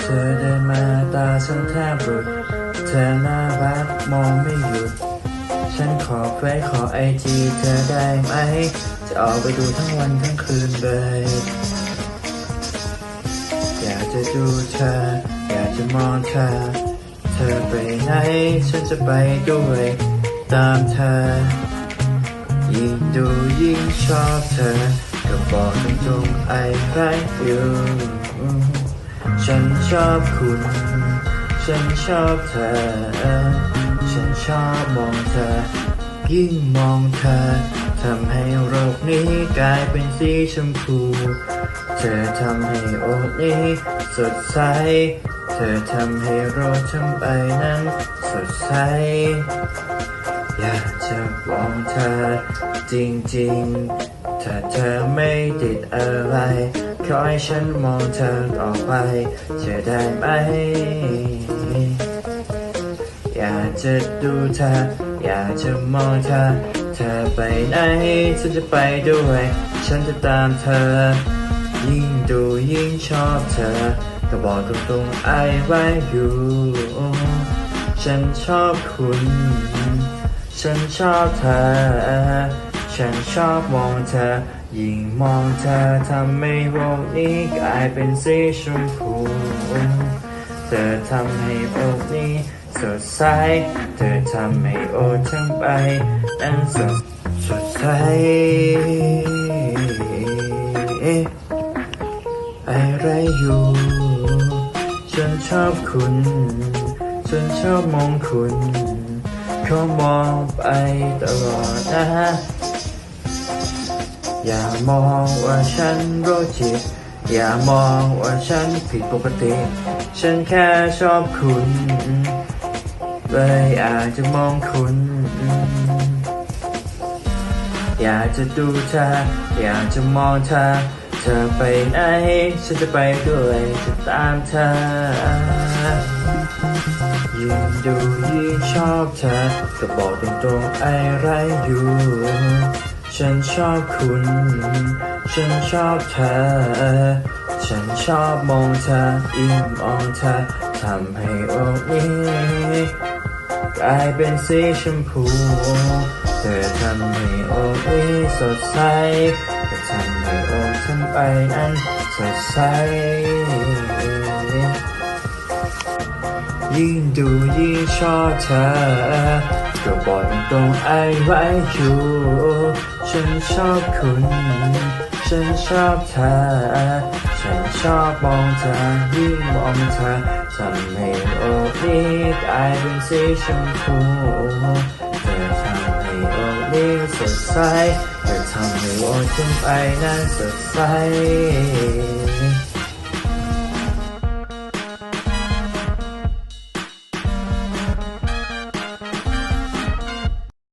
เธอเดินมาตาฉันแทบหลุด เธอน่ารักมองไม่หยุด ฉันขอเฟซขอไอจีเธอได้ไหม จะออกไปดูทั้งวันทั้งคืนเลย อยากจะดูเธอ อยากจะมองเธอ เธอไปไหน ฉันจะไปด้วย ตามเธอ ยิ่งดูยิ่งชอบเธอ ก็บอกตรงๆ I like you ฉันชอบคุณ ฉันชอบเธอ ฉันชอบมองเธอ ยิ่งมองเธอทำให้โลกนี้กลายเป็นสีชมพู เธอทำให้โลกนี้สดใส เธอทำให้โลกทั้งใบนั้นสดใส อยากจะมองเธอจริงๆ ถ้าเธอไม่ติดอะไร ขอให้ฉันมองเธอต่อไปจะได้ไหม อยากจะดูเธอ อยากจะมองเธอ เธอไปไหนฉันจะไปด้วย ฉันจะตามเธอ ยิ่งดูยิ่งชอบเธอก็บอกตรงๆ I like you ฉันชอบคุณ ฉันชอบเธอ ฉันชอบมองเธอ ยิ่งมองเธอทำให้โลกนี้กลายเป็นสีชมพู เธอทำให้โลกนี้สดใส เธอทำให้โลกทั้งใบนั้นสดสดใส อะไรอยู่ ฉันชอบคุณ ฉันชอบมองคุณ เขามองไปตลอดนะ อย่ามองว่าฉันโรคจิต อย่ามองว่าฉันผิดปกติ ฉันแค่ชอบคุณเลยอาจจะมองคุณ อยากจะดูเธอ อยากจะมองเธอ เธอไปไหน ฉันจะไปด้วย จะตามเธอยิ่งดูยิ่งชอบเธอ ก็บอกตรงๆไอ้ไรอยู่ ฉันชอบคุณ ฉันชอบเธอ ฉันชอบมองเธอยิ่งมองเธอทำให้โลกนี้กลายเป็นสีชมพู เธอทำให้โลกนี้สดใสเธอทำให้โลกทั้งใบนั้นสดใสยิ่งดูยิ่งชอบเธอ ก็บอกตรงๆไอ้ไว้อยู่ฉันชอบคุณ ฉันชอบเธอ ฉันชอบมองเธอยิ่งมองเธอทำให้โลกนี้กลายเป็นสีชมพูเธอทำให้โลกนี้สดใสเธอทำให้โลกทั้งไปนั้นสดใส